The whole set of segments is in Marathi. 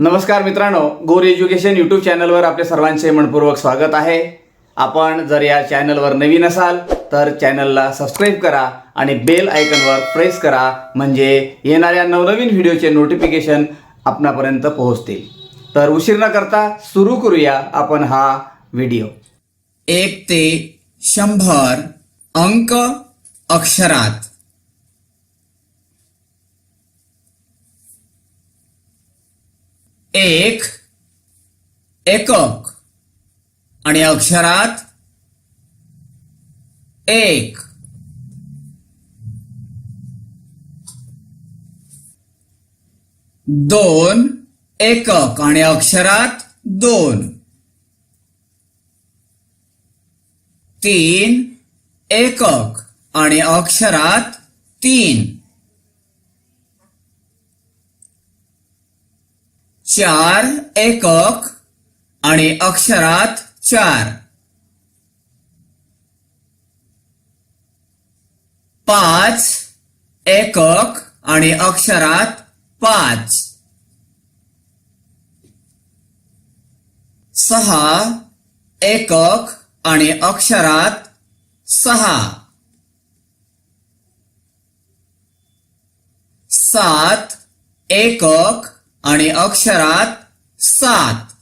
नमस्कार मित्रांनो गोर एज्युकेशन यूट्यूब चॅनलवर आपले सर्वांचे मनपूर्वक स्वागत आहे. आपण जर या चॅनलवर नवीन असाल तर चॅनलला सबस्क्राईब करा आणि बेल आयकनवर प्रेस करा म्हणजे येणाऱ्या नवनवीन व्हिडिओचे नोटिफिकेशन आपणापर्यंत पोहोचतील. तर उशीर न करता सुरू करूया आपण हा व्हिडिओ एक ते शंभर अंक अक्षरात. एक एकक. आणि अक्षरात एक. दोन एकक. आणि अक्षरात दोन. तीन एकक. आणि अक्षरात तीन. चार एकक आणि अक्षरात चार. पाच एकक आणि अक्षरात पाच. सहा एकक आणि अक्षरात सहा. सात एकक आणि अक्षरात सात.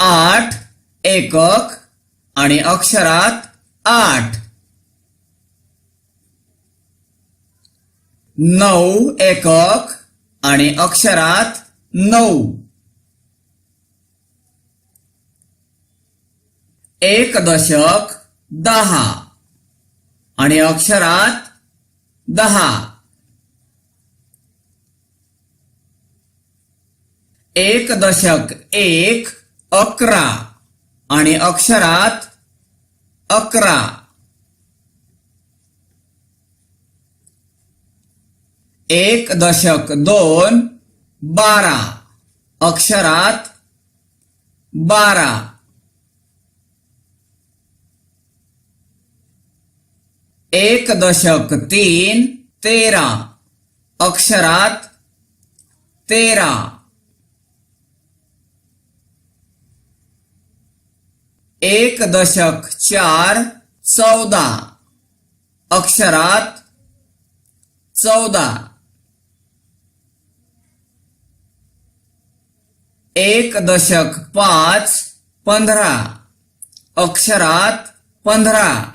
आठ एकक आणि अक्षरात आठ. नऊ एकक आणि अक्षरात नऊ. एक दशक दहा आणि अक्षरात दहा. एक दशक एक अकरा. आणि अक्षरात अकरा. एक दशक दोन बारा. अक्षरात बारा. एक दशक तीन तेरा. अक्षरात तेरा. एक दशक चार चौदा. अक्षरात चौदा. एक दशक पाच पंधरा. अक्षरात पंधरा.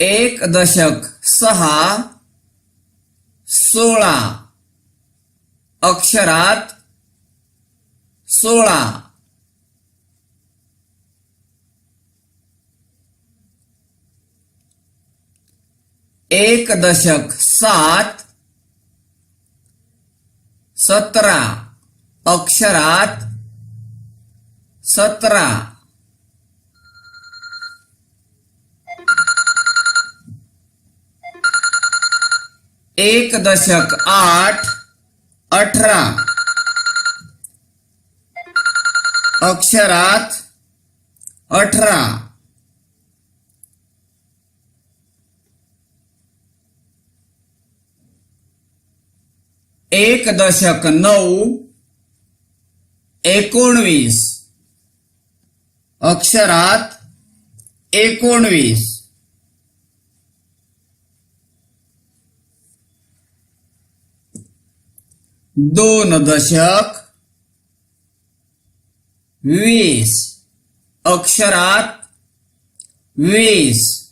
एक दशक सहा सोळा. अक्षरात सोळा. एक दशक सात. सतरा. अक्षरात सतरा. एक दशक आठ अठरा. अक्षरात अठरा. एक दशक नऊ एकोणवीस. अक्षरात एकोणवीस. दोन दशक वीस. अक्षरात वीस.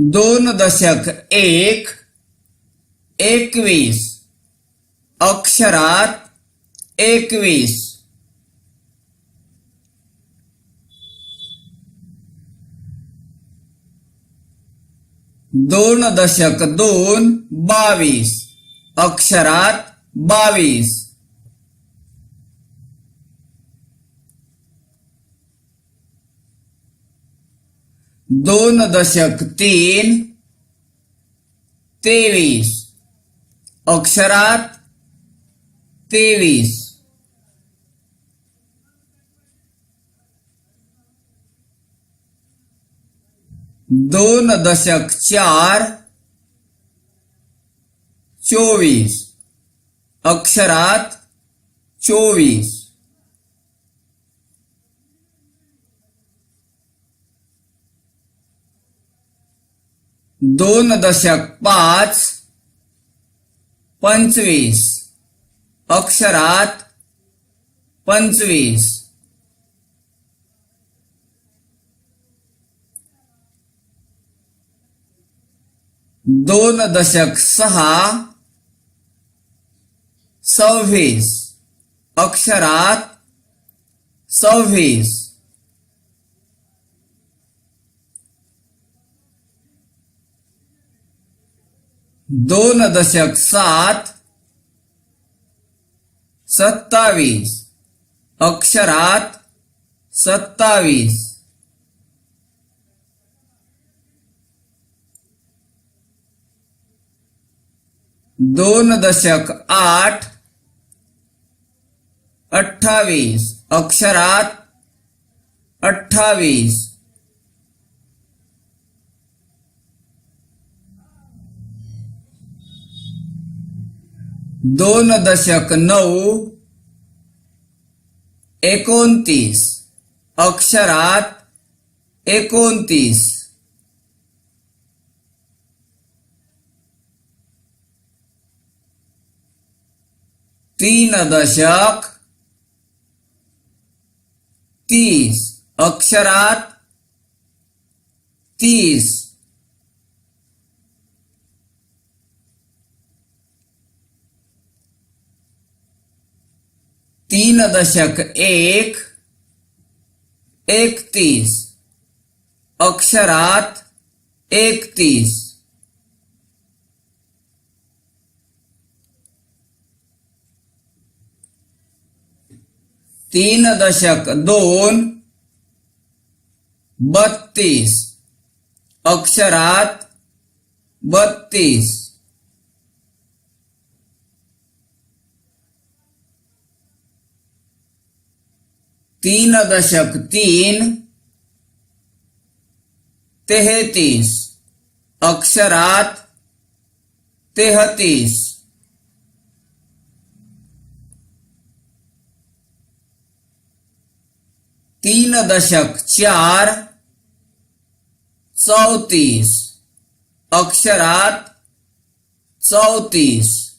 दोन दशक एक एकवीस. अक्षरात एकवीस. दोन दशक दोन बावीस. अक्षरात बावीस. दोन दशक तीन तेवीस. अक्षरात तेवीस. दोन दशक चार चोवीस. अक्षरात चोवीस. दोन दशक पाच पंचवीस. अक्षरात पंचवीस. दोन दशक सहा सव्वीस अक्षरात सव्वीस. दोन दशक सात सत्तावीस. अक्षरात सत्तावीस. दोन दशक आठ अठ्ठावीस अक्षरात अठ्ठावीस. दोन दशक नऊ एकोणतीस. अक्षरात एकोणतीस. तीन दशक तीस अक्षरात तीस. तीन दशक एक एकतीस. अक्षरात एकतीस. तीन दशक दोन बत्तीस. अक्षरात बत्तीस. तीन दशक तीन तेहतीस. अक्षरात तेहतीस. तीन दशक चार चौतीस. अक्षरात चौतीस.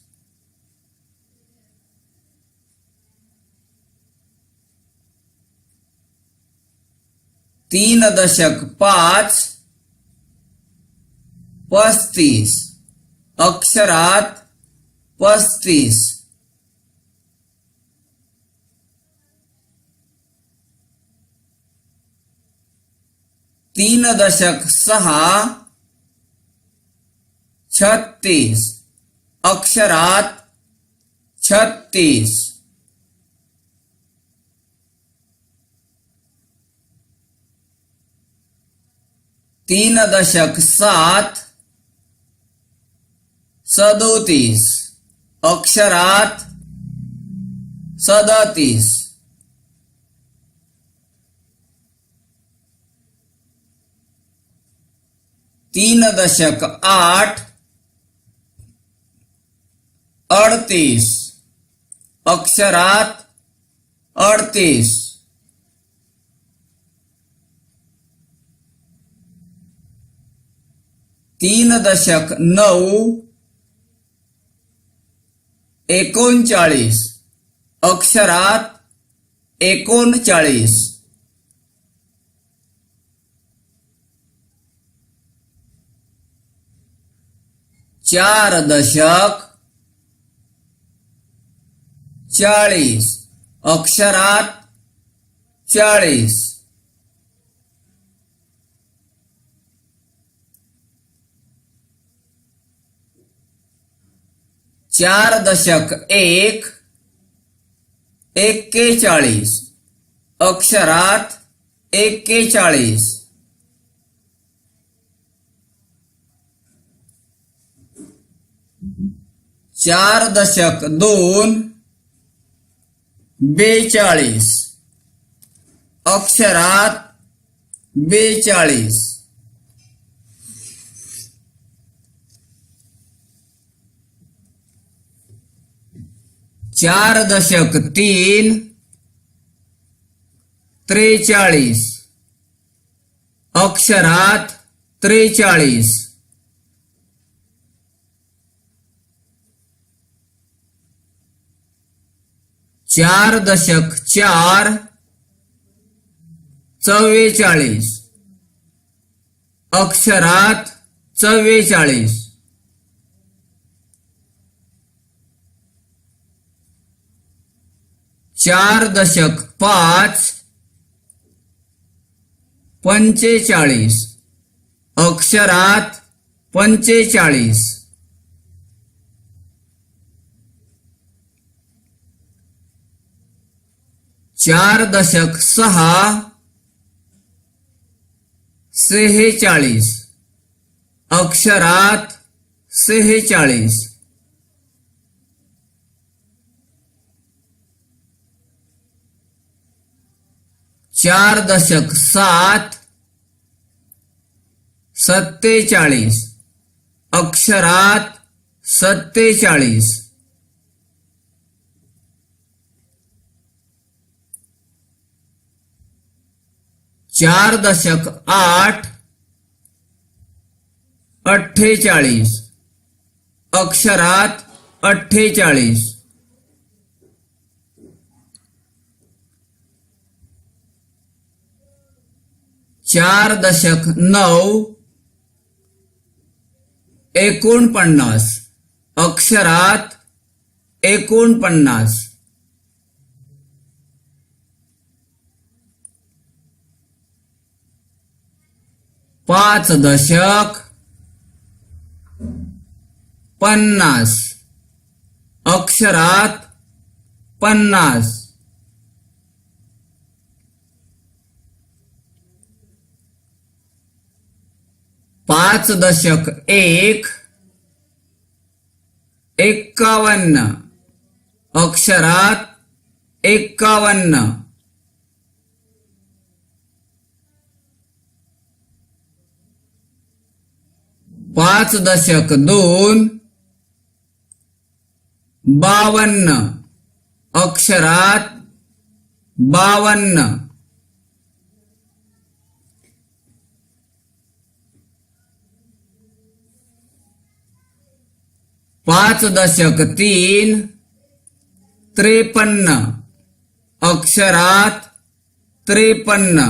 तीन दशक पाच पस्तीस. अक्षरात पस्तीस. तीन दशक सहा छत्तीस. अक्षरात छत्तीस. तीन दशक सात सदोतीस. अक्षरात सदतीस. तीन दशक आठ अडतीस. अक्षरात अडतीस. तीन दशक नऊ एकोणचाळीस. अक्षरात एकोणचाळीस. चार दशक चाळीस अक्षरात चाळीस. चार दशक एक एक्केचाळीस अक्षरात एक्केचाळीस चार दशक दोन बेचाळीस. अक्षरात बेचाळीस. चार दशक तीन त्रेचाळीस. अक्षरात त्रेचाळीस. चार दशक चार चव्वेचाळीस. अक्षरात चव्वेचाळीस. चार दशक पाच पंचेचाळीस. अक्षरात पंचेचाळीस. चार दशक सहा सेहेचाळीस. अक्षरात सेहेचाळीस. चार दशक सात सत्तेचाळीस. अक्षरात सत्तेचाळीस. चार दशक आठ अठ्ठेचाळीस. अक्षरात अठ्ठेचाळीस. चार दशक नऊ एकोणपन्नास. अक्षरात एकोणपन्नास. पाच दशक पन्नास. अक्षरात पन्नास. पाच दशक एक. एक्कावन्न अक्षरात एक्कावन्न पाच दशक दोन बावन्न अक्षरात बावन्न. पाच दशक तीन त्रेपन्न अक्षरात त्रेपन्न.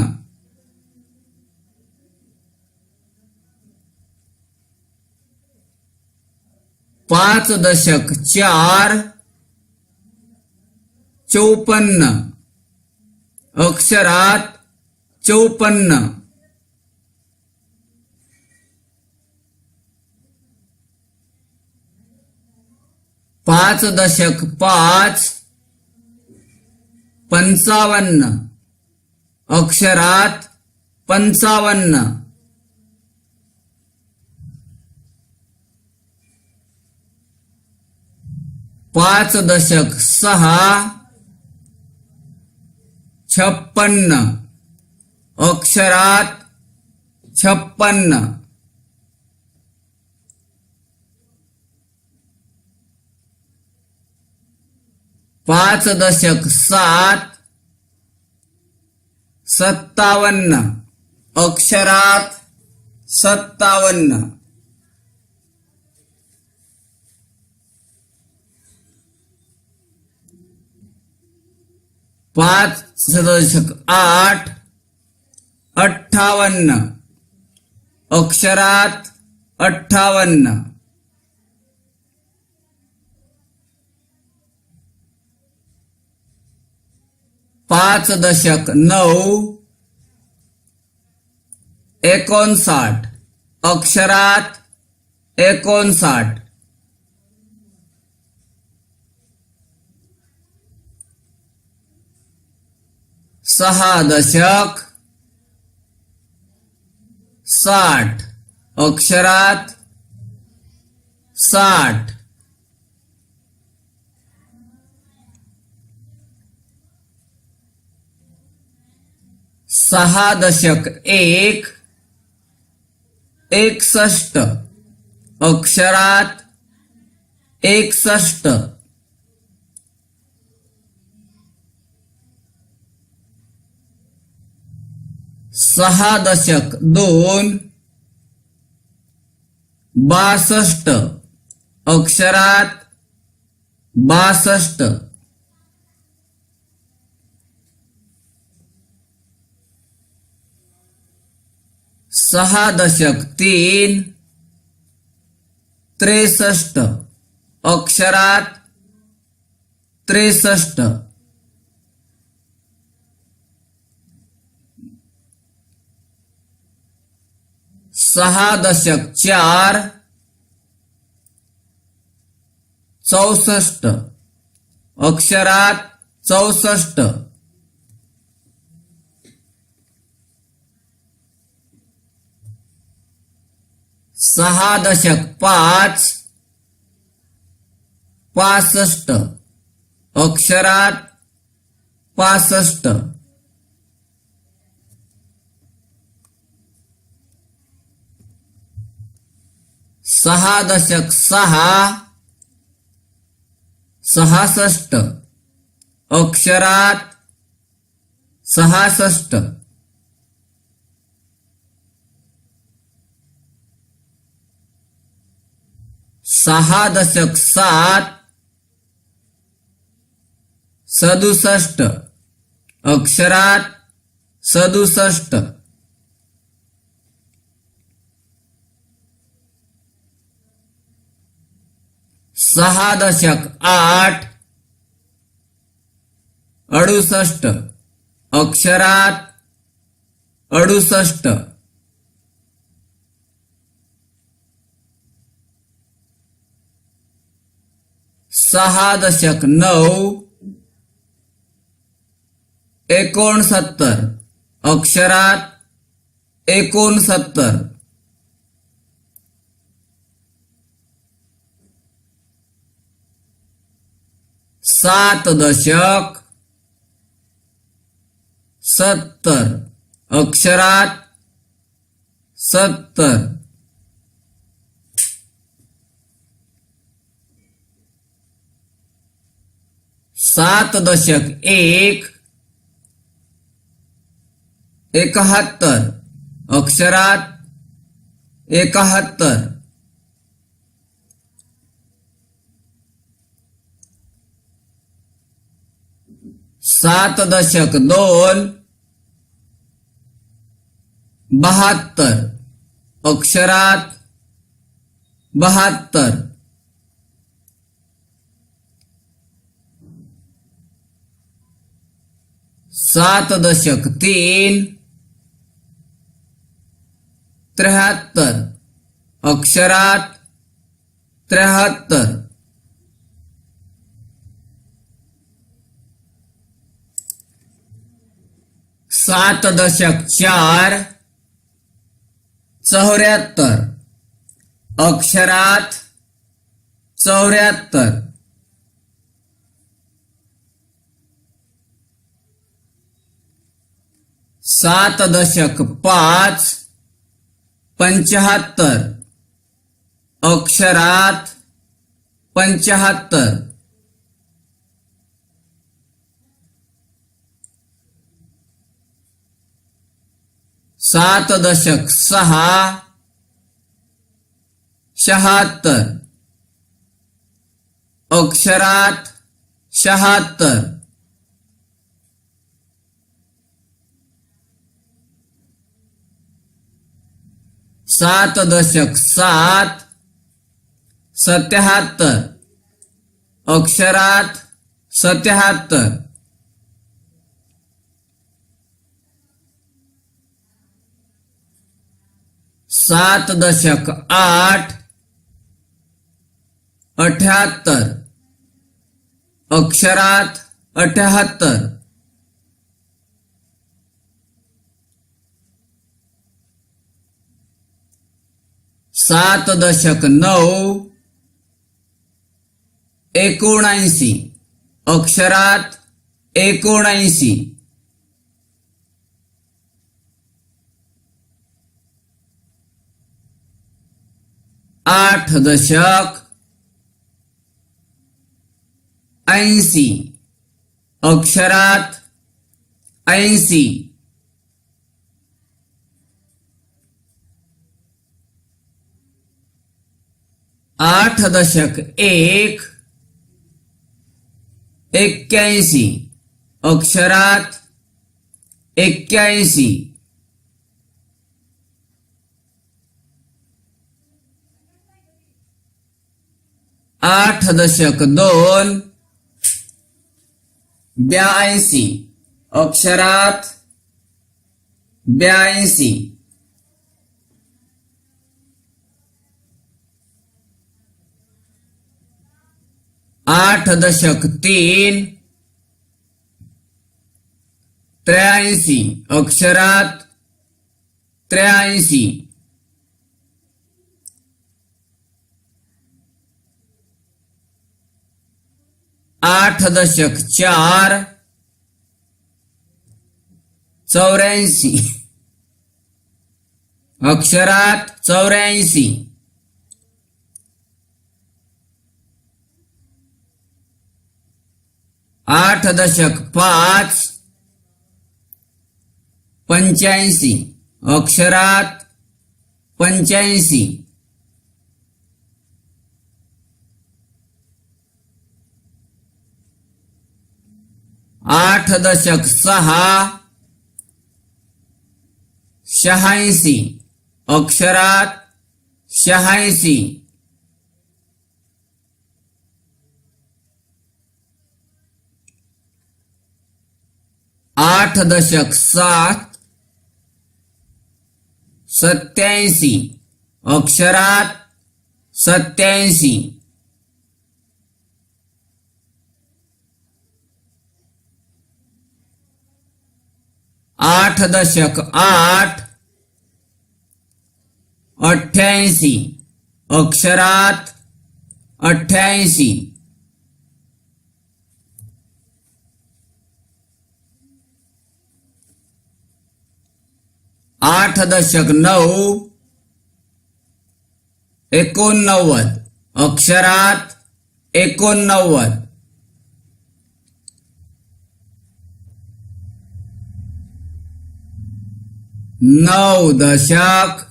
पाच दशक चार चौपन्न. अक्षरात चौपन्न. पाच दशक पाच पंचावन्न. अक्षरात पंचावन्न. पाच दशक सहा छप्पन्न. अक्षरात छप्पन्न. पाच दशक सात सत्तावन्न. अक्षरात सत्तावन्न. पाच दशक आठ अठ्ठावन्न. अक्षरात अठ्ठावन्न. पाच दशक नऊ एकोणसाठ. अक्षरात एकोणसाठ. सहा दशक साठ. अक्षरात साठ. सहा दशक एक. एकसष्ट. अक्षरात एकसष्ट. सहा दशक दोन बासष्ट अक्षरात बासष्ट. सहा दशक तीन त्रेसष्ट अक्षरात त्रेसष्ट. सहा दशक चार चौसष्ट. अक्षरात चौसष्ट. सहा दशक पाच पासष्ट. अक्षरात पासष्ट. सहा दशक सहा सहासष्ट. अक्षरात सहासष्ट. सहा दशक सात सदुसष्ट. अक्षरात सदुसष्ट. सहा दशक आठ. अडुसष्ट. अक्षरात अडुसष्ट. सहा दशक नऊ. एकोणसत्तर. अक्षरात एकोणसत्तर. सात दशक सत्तर. अक्षरात सत्तर. सात दशक एक. एकाहत्तर. अक्षरात एकाहत्तर. सात दशक दोन बहात्तर. अक्षरात बहात्तर. सात दशक तीन त्र्याहत्तर. अक्षरात त्र्याहत्तर. सात दशक चार चौऱ्याहत्तर. अक्षरात चौऱ्याहत्तर. सात दशक पाच पंचाहत्तर. अक्षरात पंचाहत्तर. सात दशक सहा शहात्तर. अक्षरात शहात्तर. सात दशक सात सत्याहत्तर. अक्षरात सत्याहत्तर. सात दशक आठ अठ्याहत्तर. अक्षरात अठ्याहत्तर. सात दशक नऊ एकोणऐंशी. अक्षरात एकोणऐंशी. आठ दशक ऐंशी. अक्षरात ऐंशी. आठ दशक एक. एक्क्याऐंशी. अक्षरात एक्क्याऐंशी. आठ दशक दोन ब्याऐंशी. अक्षरात ब्याऐंशी. आठ दशक तीन त्र्याऐंशी. अक्षरात त्र्याऐंशी. आठ दशक चार चौऱ्याऐंशी. अक्षरात चौऱ्याऐंशी. आठ दशक पाच पंच्याऐंशी. अक्षरात पंच्याऐंशी. आठ दशक सहा शहाऐंशी अक्षरात शहाऐंशी. आठ दशक सात सत्याऐंशी अक्षरात सत्याऐंशी. आठ दशक आठ अठ्ठ्याऐंशी अक्षरात अठ्ठ्याऐंशी. आठ दशक नऊ एकोणनव्वद अक्षरात एकोणनव्वद. नऊ दशक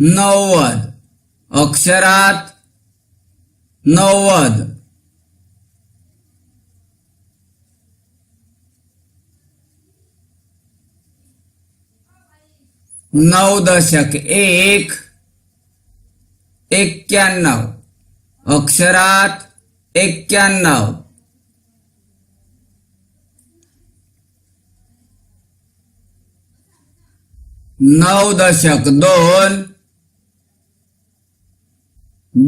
नव्वद. अक्षरात नव्वद. नऊ दशक एक. एक्क्याण्णव. अक्षरात एक्क्याण्णव. नऊ दशक दोन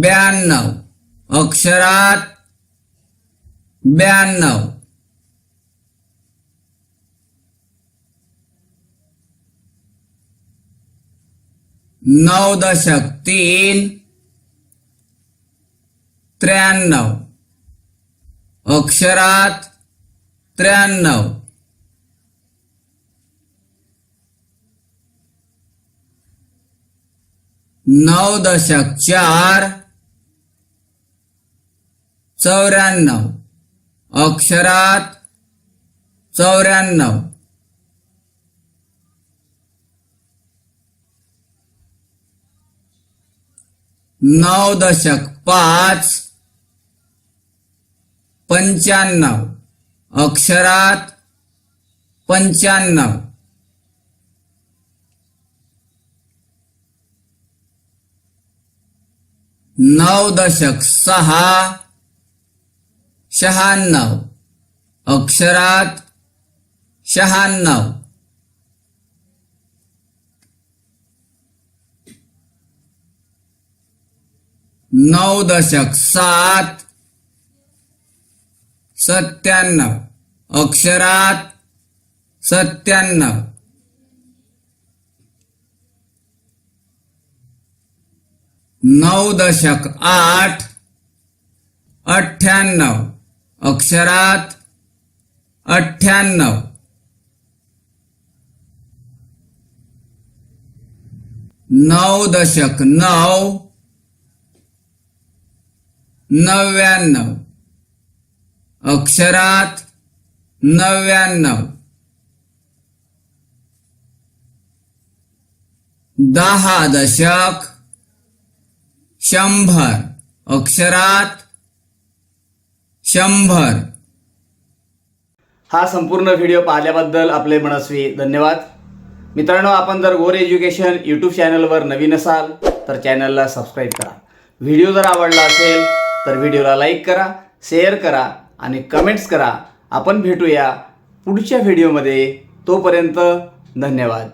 ब्याण्णव. अक्षरात ब्याण्णव. नऊ दशक तीन त्र्याण्णव. अक्षरात त्र्याण्णव. नऊ दशक चार चौऱ्याण्णव. अक्षरात चौऱ्याण्णव. नऊ दशक पाच पंच्याण्णव. अक्षरात पंच्याण्णव. नऊ दशक सहा शहाण्णव. अक्षरात शहाण्णव. नऊ दशक सात सत्त्याण्णव. अक्षरात सत्त्याण्णव. नऊ दशक आठ अठ्ठ्याण्णव. अक्षरात अठ्ठ्याण्णव. नऊ दशक नऊ नव्याण्णव. अक्षरात नव्याण्णव. दहा दशक शंभर. अक्षरात शंभर. हा संपूर्ण व्हिडिओ पाहिल्याबद्दल आपले मनस्वी धन्यवाद. मित्रांनो आपण जर गोर एज्युकेशन यूट्यूब चॅनलवर नवीन असाल तर चॅनलला सबस्क्राईब करा. व्हिडिओ जर आवडला असेल तर व्हिडिओला लाईक करा शेअर करा आणि कमेंट्स करा. आपण भेटूया पुढच्या व्हिडिओमध्ये. तोपर्यंत धन्यवाद.